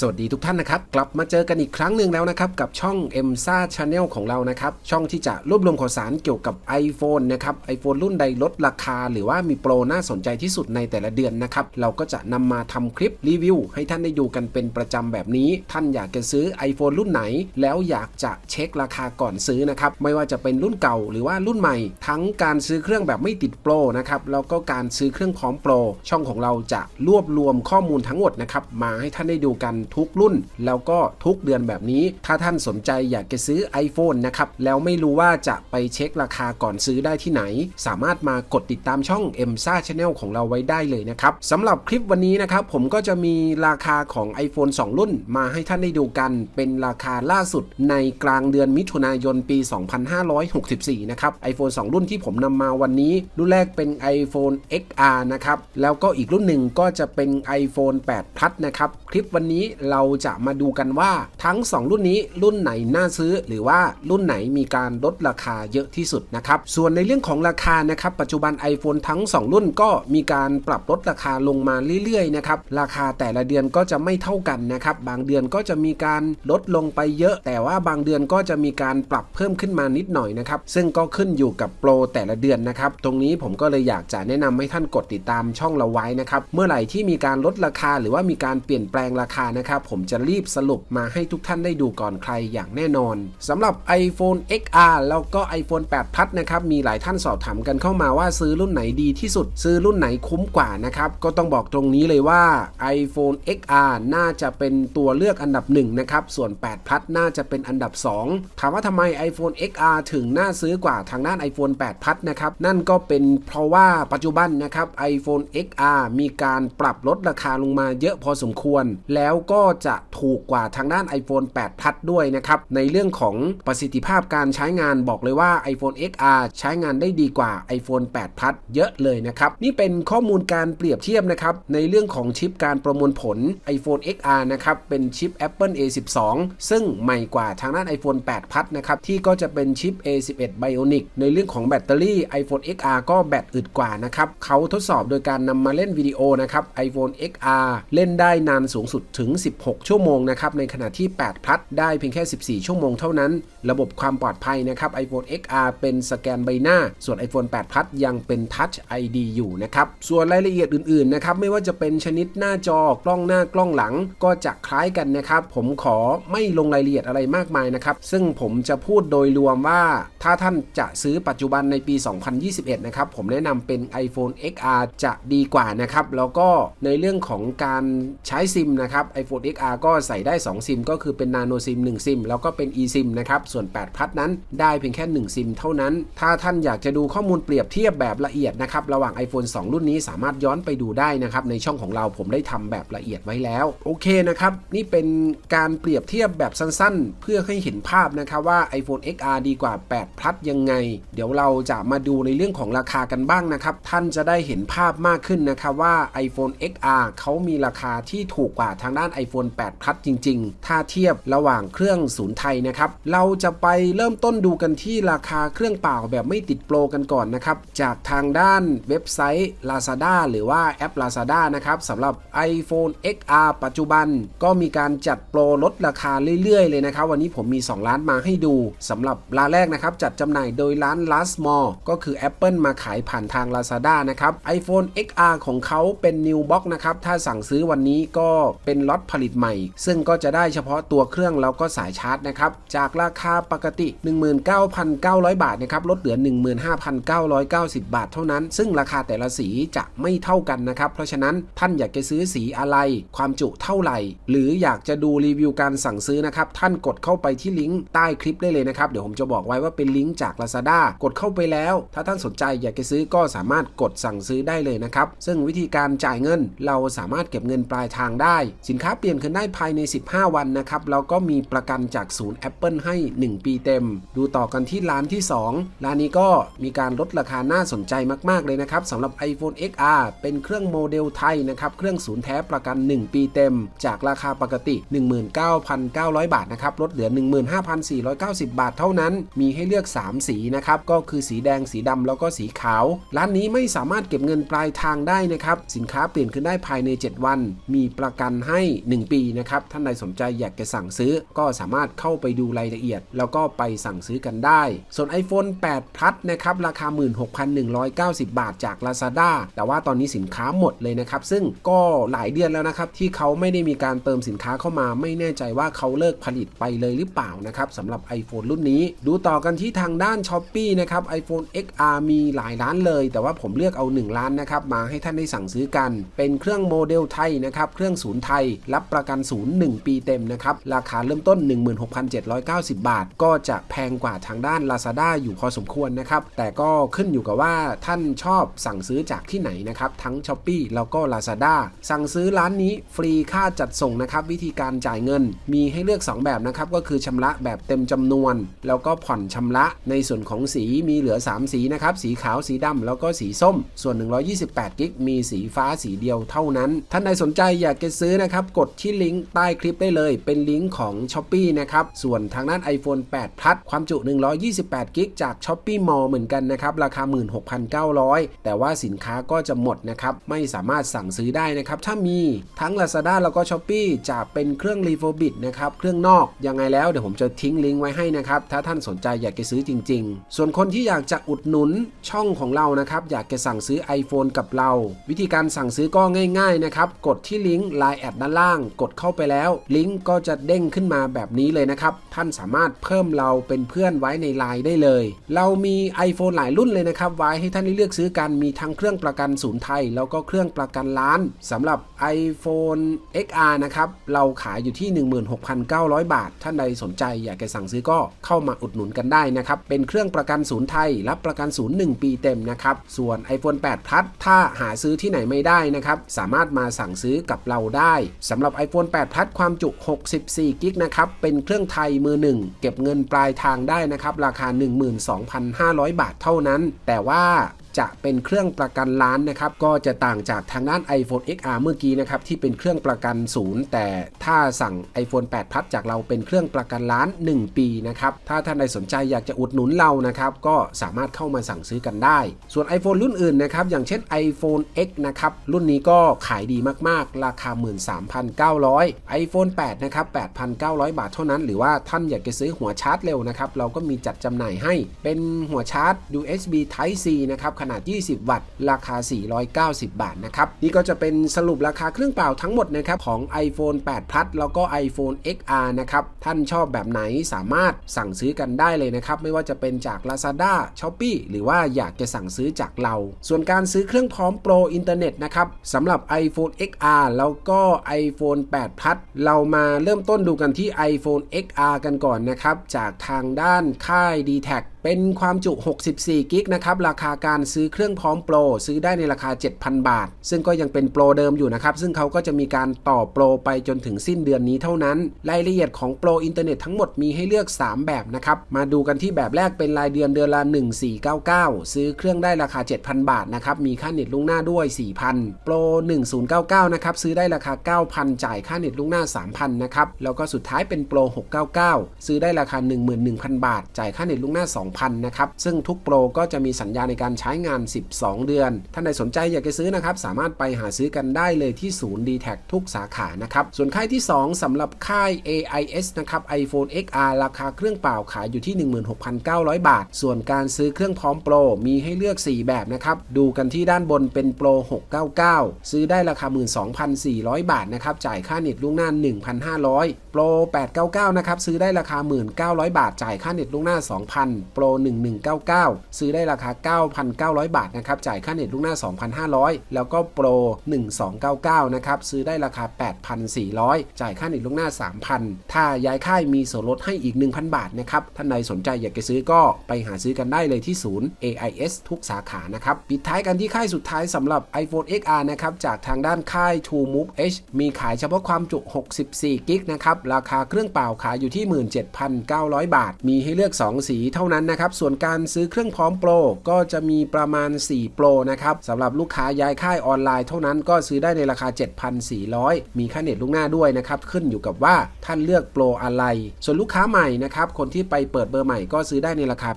สวัสดีทุกท่านนะครับ กลับมาเจอกันอีกครั้งหนึ่งแล้วนะครับ กับช่อง m s a Channel ของเรานะครับ ช่องที่จะรวบรวมข่าวสารเกี่ยวกับ iPhone นะครับ iPhone รุ่นใดลดราคา หรือว่ามีโปรน่าสนใจที่สุดในแต่ละเดือนนะครับ เราก็จะนำมาทำคลิปรีวิว ให้ท่านได้ดูกันเป็นประจำแบบนี้ ท่านอยากจะซื้อ iPhone รุ่นไหน แล้วอยากจะเช็คราคาก่อนซื้อนะครับไม่ว่าจะเป็นรุ่นเก่าหรือว่ารุ่นใหม่ ทั้งการซื้อเครื่องแบบไม่ติดโปรนะครับแล้วก็การซื้อเครื่องพร้อมโปรช่องของเราจะรวบรวมข้อมูลทั้งหมดนะครับมาให้ท่านได้ดูกันทุกรุ่น แล้วก็ทุกเดือนแบบนี้ ถ้าท่านสนใจอยากจะซื้อ iPhone นะครับ แล้วไม่รู้ว่าจะไปเช็คราคาก่อนซื้อได้ที่ไหน สามารถมากดติดตามช่อง m s a Channel ของเราไว้ได้เลยนะครับสำหรับคลิปวันนี้นะครับ ผมก็จะมีราคาของ iPhone 2 รุ่น มาให้ท่านได้ดูกัน เป็นราคาล่าสุดในกลางเดือนมิถุนายนปี 2564 นะครับ iPhone 2 รุ่นที่ผมนำมาวันนี้รุ่นแรกเป็น iPhone XR นะครับ แล้วก็อีกรุ่นหนึ่งก็จะเป็น iPhone 8 Plus นะครับ คลิปวันนี้เราจะมาดูกันว่าทั้ง 2 รุ่นนี้รุ่นไหนน่าซื้อ หรือว่ารุ่นไหนมีการลดราคาเยอะที่สุดนะครับ ส่วนในเรื่องของราคานะครับ ปัจจุบัน iPhone ทั้ง 2 รุ่นก็มีการปรับลดราคาลงมาเรื่อยๆนะครับ ราคาแต่ละเดือนก็จะไม่เท่ากันนะครับ บางเดือนก็จะมีการลดลงไปเยอะ แต่ว่าบางเดือนก็จะมีการปรับเพิ่มขึ้นมานิดหน่อยนะครับ ซึ่งก็ขึ้นอยู่กับโปรแต่ละเดือนนะครับ ตรงนี้ผมก็เลยอยากจะแนะนำให้ท่านกดติดตามช่องเราไว้นะครับ เมื่อไหร่ที่มีการลดราคาหรือว่ามีการเปลี่ยนแปลงราคานะครับ ผมจะรีบสรุปมาให้ทุกท่านได้ดูก่อนใครอย่างแน่นอนสำหรับ iPhone XR แล้วก็ iPhone 8 Plus นะครับ มีหลายท่านสอบถามกันเข้ามาว่าซื้อรุ่นไหนดีที่สุด ซื้อรุ่นไหนคุ้มกว่านะครับ ก็ต้องบอกตรงนี้เลยว่า iPhone XR น่าจะเป็นตัวเลือกอันดับหนึ่งนะครับ ส่วน 8 Plus น่าจะเป็นอันดับ 2 ถามว่าทำไม iPhone XR ถึงน่าซื้อกว่าทางด้าน iPhone 8 Plus นะครับ นั่นก็เป็นเพราะว่าปัจจุบันนะครับ iPhone XR มีการปรับลดราคาลงมาเยอะพอสมควร แล้วก็ก็จะถูกกว่าทางด้าน iPhone 8 Plus ด้วยนะครับ ในเรื่องของประสิทธิภาพการใช้งานบอกเลยว่า iPhone XR ใช้งานได้ดีกว่า iPhone 8 Plus เยอะเลยนะครับ นี่เป็นข้อมูลการเปรียบเทียบนะครับในเรื่องของชิปการประมวลผล iPhone XR นะครับเป็นชิป Apple A12 ซึ่งใหม่กว่าทางด้าน iPhone 8 Plus นะครับที่ก็จะเป็นชิป A11 Bionic ในเรื่องของแบตเตอรี่ iPhone XR ก็แบตอึดกว่านะครับเขาทดสอบโดยการนำมาเล่นวิดีโอนะครับ iPhone XR เล่นได้นานสูงสุดถึง16 ชั่วโมงนะครับในขณะที่8 Plus ได้เพียงแค่ 14 ชั่วโมงเท่านั้น ระบบความปลอดภัยนะครับ iPhone XR เป็นสแกนใบหน้า ส่วน iPhone 8 Plus ยังเป็น Touch ID อยู่นะครับ ส่วนรายละเอียดอื่นๆนะครับไม่ว่าจะเป็นชนิดหน้าจอกล้องหน้ากล้องหลังก็จะคล้ายกันนะครับ ผมขอไม่ลงรายละเอียดอะไรมากมายนะครับ ซึ่งผมจะพูดโดยรวมว่า ถ้าท่านจะซื้อปัจจุบันในปี 2021 นะครับ ผมแนะนำเป็น iPhone XR จะดีกว่านะครับ แล้วก็ในเรื่องของการใช้ซิมนะครับ iPhone XR ก็ใส่ได้ 2 ซิม ก็คือเป็น Nano SIM 1 ซิม แล้วก็เป็น eSIM นะครับ ส่วน 8 พัดนั้นได้เพียงแค่ 1 ซิมเท่านั้น ถ้าท่านอยากจะดูข้อมูลเปรียบเทียบแบบละเอียดนะครับ ระหว่าง iPhone 2 รุ่นนี้สามารถย้อนไปดูได้นะครับ ในช่องของเราผมได้ทำแบบละเอียดไว้แล้ว โอเคนะครับ นี่เป็นการเปรียบเทียบแบบสั้นๆ เพื่อให้เห็นภาพนะครับว่า iPhone XR ดีกว่า8 Plus ยังไง เดี๋ยวเราจะมาดูในเรื่องของราคากันบ้างนะครับ ท่านจะได้เห็นภาพมากขึ้นนะครับว่า iPhone XR เขามีราคาที่ถูกกว่าทางด้าน iPhone 8 Plus จริง ๆ ถ้าเทียบระหว่างเครื่องศูนย์ไทยนะครับ เราจะไปเริ่มต้นดูกันที่ราคาเครื่องเปล่าแบบไม่ติดโปรกันก่อนนะครับ จากทางด้านเว็บไซต์ Lazada หรือว่าแอป Lazada นะครับสำหรับ iPhone XR ปัจจุบัน ก็มีการจัดโปรลดราคาเรื่อย ๆ เลยนะครับ วันนี้ผมมี 2 ร้านมาให้ดูสำหรับร้านแรกนะครับ จัดจำหน่ายโดยร้าน Last Mall ก็คือ Apple มาขายผ่านทาง Lazada นะครับ iPhone XR ของเขาเป็น New Box นะครับ ถ้าสั่งซื้อวันนี้ก็เป็นล็อตผลิตใหม่ ซึ่งก็จะได้เฉพาะตัวเครื่องแล้วก็สายชาร์จนะครับ จากราคาปกติ 19,900 บาทนะครับ ลดเหลือ 15,990 บาทเท่านั้น ซึ่งราคาแต่ละสีจะไม่เท่ากันนะครับ เพราะฉะนั้นท่านอยากจะซื้อสีอะไร ความจุเท่าไหร่ หรืออยากจะดูรีวิวการสั่งซื้อนะครับ ท่านกดเข้าไปที่ลิงก์ใต้คลิปได้เลยนะครับ เดี๋ยวผมจะบอกไว้ว่าเป็นลิงก์จาก Lazada กดเข้าไปแล้ว ถ้าท่านสนใจอยากจะซื้อก็สามารถกดสั่งซื้อได้เลยนะครับ ซึ่งวิธีการจ่ายเงินเราสามารถเก็บเงินปลายทางได้ สินค้าเปลี่ยนคืนได้ภายใน 15 วันนะครับ แล้วก็มีประกันจากศูนย์ Apple ให้ 1 ปีเต็ม ดูต่อกันที่ร้านที่ 2 ร้านนี้ก็มีการลดราคาน่าสนใจมาก ๆ เลยนะครับสำหรับ iPhone XR เป็นเครื่องโมเดลไทยนะครับ เครื่องศูนย์แท้ประกัน 1 ปีเต็ม จากราคาปกติ 19,900 บาทนะครับ ลดเหลือ 15,490 บาทเท่านั้น มีให้เลือก 3 สีนะครับ ก็คือสีแดง สีดำ แล้วก็สีขาว ร้านนี้ไม่สามารถเก็บเงินปลายทางได้นะครับ สินค้าเปลี่ยนขึ้นได้ภายใน 7 วัน มีประกันให้1 ปีนะครับ ท่านใดสนใจอยากจะสั่งซื้อก็สามารถเข้าไปดูรายละเอียด แล้วก็ไปสั่งซื้อกันได้ ส่วน iPhone 8 Plus นะครับราคา 16,190 บาทจาก Lazada แต่ว่าตอนนี้สินค้าหมดเลยนะครับ ซึ่งก็หลายเดือนแล้วนะครับ ที่เขาไม่ได้มีการเติมสินค้าเข้ามาไม่แน่ใจว่าเขาเลิกผลิตไปเลยหรือเปล่านะครับสำหรับ iPhone รุ่นนี้ ดูต่อกันที่ทางด้าน s h อ p e e นะครับ iPhone XR มีหลายร้านเลย แต่ว่าผมเลือกเอา 1 ร้านนะครับมาให้ท่านได้สั่งซื้อกัน เป็นเครื่องโมเดลไทยนะครับเครื่องศูนย์ไทยรับประกันศูนย์1ปีเต็มนะครับ ราคาเริ่มต้น 16,790 บาท ก็จะแพงกว่าทางด้าน Lazada อยู่พอสมควรนะครับ แต่ก็ขึ้นอยู่กับว่าท่านชอบสั่งซื้อจากที่ไหนนะครับ ทั้ง s h อ p e e แล้วก็ Lazada สั่งซื้อร้านนี้ฟรีค่าจัดส่งนะครับ วิธีการจ่ายเงิน มีให้เลือก 2 แบบนะครับ ก็คือชำระแบบเต็มจำนวน แล้วก็ผ่อนชำระในส่วนของสีมีเหลือ 3 สีนะครับ สีขาวสีดำแล้วก็สีส้ม ส่วน 128 กิกมีสีฟ้าสีเดียวเท่านั้น ท่านใดสนใจอยากจะซื้อนะครับกดที่ลิงก์ใต้คลิปได้เลย เป็นลิงก์ของ s h อ p e e นะครับ ส่วนทางด้าน iPhone 8 Plus ความจุ 128 กิกจาก s h อ p e e Mall เหมือนกันนะครับ ราคา 16,900 แต่ว่าสินค้าก็จะหมดนะครับ ไม่สามารถสั่งซื้อได้นะครับ ถ้ามีทั้ง Lazada แล้วก็ s h อ p e e จะเป็นเครื่อง r e f u r b i t นะครับ เครื่องนอก ยังไงแล้วเดี๋ยวผมจะทิ้งลิงก์ไว้ให้นะครับ ถ้าท่านสนใจอยากจะซื้อจริง ๆ ส่วนคนที่อยากจะอุดหนุนช่องของเรานะครับ อยากจะสั่งซื้อ iPhone กับเรา วิธีการสั่งซื้อก็ง่าย ๆ นะครับ กดที่ลิงก์ Line แอดด้านล่างกดเข้าไปแล้ว ลิงก์ก็จะเด้งขึ้นมาแบบนี้เลยนะครับ ท่านสามารถเพิ่มเราเป็นเพื่อนไว้ใน Line ได้เลย เรามี iPhone หลายรุ่นเลยนะครับไว้ให้ท่านได้เลือกซื้อกันมีทั้งเครื่องประกันศูนย์ไทย แล้วก็เครื่องประกันล้านสำหรับ iPhone XR นะครับเราขายอยู่ที่ 16,900 บาท ท่านใดสนใจอยากจะสั่งซื้อก็เข้ามาอุดหนุนกันได้นะครับเป็นเครื่องประกันศูนย์ไทยรับประกันศูนย์1ปีเต็มนะครับส่วน iPhone 8 Plus ถ้าหาซื้อที่ไหนไม่ได้นะครับสามารถมาสั่งซื้อกับเราได้สำหรับ iPhone 8 Plus ความจุ 64กิกนะครับเป็นเครื่องไทยมือหนึ่งเก็บเงินปลายทางได้นะครับราคา 12,500 บาทเท่านั้น แต่ว่า จะเป็นเครื่องประกันล้านนะครับก็จะต่างจากทางด้าน iPhone XR เมื่อกี้นะครับที่เป็นเครื่องประกันศูนย์แต่ถ้าสั่ง iPhone 8 Plus จากเราเป็นเครื่องประกันล้าน 1 ปีนะครับถ้าท่านใดสนใจอยากจะอุดหนุนเรานะครับก็สามารถเข้ามาสั่งซื้อกันได้ ส่วน iPhone รุ่นอื่นนะครับอย่างเช่น iPhone X นะครับรุ่นนี้ก็ขายดีมากๆ ราคา 13,900 iPhone 8 นะครับ 8,900 บาทเท่านั้น หรือว่าท่านอยากจะซื้อหัวชาร์จเร็วนะครับเราก็มีจัดจำหน่ายให้เป็นหัวชาร์จ USB Type C นะครับขขนาด 20 วัตต์ ราคา 490 บาทนะครับ นี่ก็จะเป็นสรุปราคาเครื่องเปล่าทั้งหมดนะครับของ iPhone 8 Plus แล้วก็ iPhone XR นะครับ ท่านชอบแบบไหนสามารถสั่งซื้อกันได้เลยนะครับ ไม่ว่าจะเป็นจาก Lazada Shopee หรือว่าอยากจะสั่งซื้อจากเรา ส่วนการซื้อเครื่องพร้อมโปรอินเทอร์เน็ตนะครับสำหรับ iPhone XR แล้วก็ iPhone 8 Plus เรามาเริ่มต้นดูกันที่ iPhone XR กันก่อนนะครับ จากทางด้านค่าย d t แท เป็นความจุ 64 กิกนะครับ ราคาการซื้อเครื่องพร้อมโปร ซื้อได้ในราคา 7,000 บาท ซึ่งก็ยังเป็นโปรเดิมอยู่นะครับ ซึ่งเขาก็จะมีการต่อโปรไปจนถึงสิ้นเดือนนี้เท่านั้น รายละเอียดของโปรอินเทอร์เน็ตทั้งหมดมีให้เลือก 3 แบบนะครับ มาดูกันที่แบบแรกเป็นรายเดือนเดือนละ 1499 ซื้อเครื่องได้ราคา 7,000 บาทนะครับ มีค่าเน็ตลุงหน้าด้วย 4,000 โปร 1099 นะครับ ซื้อได้ราคา 9,000 จ่ายค่าเน็ตลุงหน้า 3,000 นะครับ แล้วก็สุดท้ายเป็นโปร 699 ซื้อได้ราคา 11,000 บาท จ่ายค่าเน็ตลุงหน้า2,000 นะครับ ซึ่งทุกโปรก็จะมีสัญญาในการใช้งาน 12 เดือน ท่านใดสนใจอยากจะซื้อนะครับ สามารถไปหาซื้อกันได้เลยที่ศูนย์ d t แททุกสาขานะครับ ส่วนค่ายที่ 2สำหรับค่าย AIS นะครับ iPhone XR ราคาเครื่องเปล่าขายอยู่ที่ 16,900 บาท ส่วนการซื้อเครื่องพร้อมโปรมีให้เลือก 4 แบบนะครับ ดูกันที่ด้านบนเป็นโปร 699 ซื้อได้ราคา 12,400 บาทนะครับจ่ายค่าเน็ตล่วงหน้า 1,500 โปร 899 นะครับซื้อได้ราคา 1,900 บาทจ่ายค่าเน็ตล่วงหน้า 2,000 โปร1199 ซื้อได้ราคา 9,900 บาทนะครับ จ่ายค่าเน็ตล่วงหน้า 2,500 แล้วก็โปร1299 นะครับ ซื้อได้ราคา 8,400 จ่ายค่าเน็ตล่วงหน้า 3,000 ถ้าย้ายค่ายมีส่วนลดให้อีก 1,000 บาทนะครับ ท่านใดสนใจอยากจะซื้อก็ไปหาซื้อกันได้เลยที่ศูนย์ AIS ทุกสาขา นะครับ ปิดท้ายกันที่ค่ายสุดท้ายสำหรับ iPhone XR นะครับ จากทางด้านค่าย True Move H มีขายเฉพาะความจุ 64กิกนะครับ ราคาเครื่องเปล่าขายอยู่ที่ 17,900 บาท มีให้เลือก 2 สีเท่านั้นนะนะครับ ส่วนการซื้อเครื่องพร้อมโปรก็จะมีประมาณ 4 โปรนะครับสำหรับลูกค้าย้ายค่ายออนไลน์เท่านั้นก็ซื้อได้ในราคา 7,400 มีค่าเน็ตลูกหน้าด้วยนะครับ ขึ้นอยู่กับว่าท่านเลือกโปรอะไร ส่วนลูกค้าใหม่นะครับ คนที่ไปเปิดเบอร์ใหม่ก็ซื้อได้ในราคา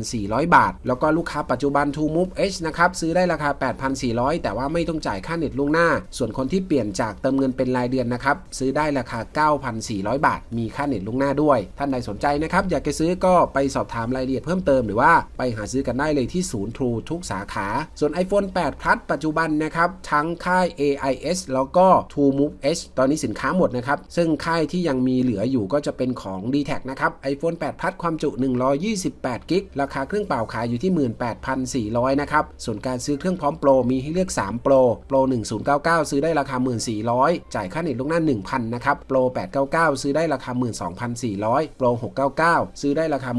8,400 บาท แล้วก็ลูกค้าปัจจุบัน True Move H นะครับ ซื้อได้ราคา 8,400 แต่ว่าไม่ต้องจ่ายค่าเน็ตล่วงหน้า ส่วนคนที่เปลี่ยนจากเติมเงินเป็นรายเดือนนะครับ ซื้อได้ราคา 9,400 บาท มีค่าเน็ตล่วงหน้าด้วย ท่านใดสนใจนะครับ อยากจะซื้อก็ไปสอบถามรายละเอียดเพิ่มเติมหรือว่าไปหาซื้อกันได้เลยที่ศูนย์ True ทุกสาขา ส่วน iPhone 8 Plus ปัจจุบันนะครับทั้งค่าย AIS แล้วก็ True Move H ตอนนี้สินค้าหมดนะครับ ซึ่งค่ายที่ยังมีเหลืออยู่ก็จะเป็นของ d t แทนะครับ iPhone 8 Plus ความจุ 128กิกราคาเครื่องเปล่าขายอยู่ที่ 18,400 นะครับ ส่วนการซื้อเครื่องพร้อมโปรมีให้เลือก 3 โปร โปร 1099 ซื้อได้ราคา 1400 จ่ายค่าเน็ตล่วงหน้า 1,000 นะครับ โปร 899 ซื้อได้ราคา 12,400 โปร 699 ซื้อได้ราคา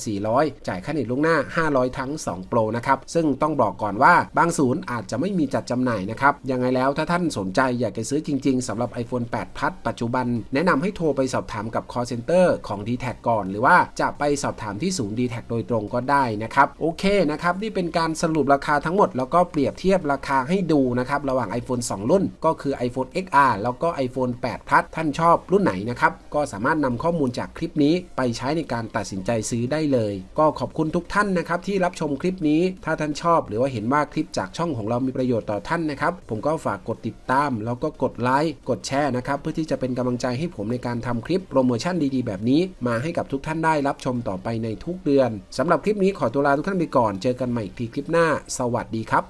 13,400จ่ายค่าเน็ตล่วงหน้า 500 ทั้ง 2 โปรนะครับ ซึ่งต้องบอกก่อนว่าบางศูนย์อาจจะไม่มีจัดจำหน่ายนะครับ ยังไงแล้วถ้าท่านสนใจอยากจะซื้อจริง ๆสำหรับ iPhone 8 Plus ปัจจุบัน แนะนำให้โทรไปสอบถามกับ call center ของ d t แทก่อน หรือว่าจะไปสอบถามที่ศูนย์ d t แทโดยตรงก็ได้นะครับ โอเคนะครับ นี่เป็นการสรุปราคาทั้งหมด แล้วก็เปรียบเทียบราคาให้ดูนะครับ ระหว่าง iPhone 2 รุ่น ก็คือ iPhone XR แล้วก็ iPhone 8 Plus ท่านชอบรุ่นไหนนะครับ ก็สามารถนำข้อมูลจากคลิปนี้ไปใช้ในการตัดสินใจซื้อได้เลยก็ขอบคุณทุกท่านนะครับที่รับชมคลิปนี้ ถ้าท่านชอบ หรือว่าเห็นว่าคลิปจากช่องของเรามีประโยชน์ต่อท่านนะครับ ผมก็ฝากกดติดตาม แล้วก็กดไลค์ กดแชร์นะครับ เพื่อที่จะเป็นกำลังใจให้ผมในการทำคลิปโปรโมชั่นดีๆ แบบนี้ มาให้กับทุกท่านได้รับชมต่อไปในทุกเดือนสำหรับคลิปนี้ขอตัวลาทุกท่านไปก่อน เจอกันใหม่อีกทีคลิปหน้า สวัสดีครับ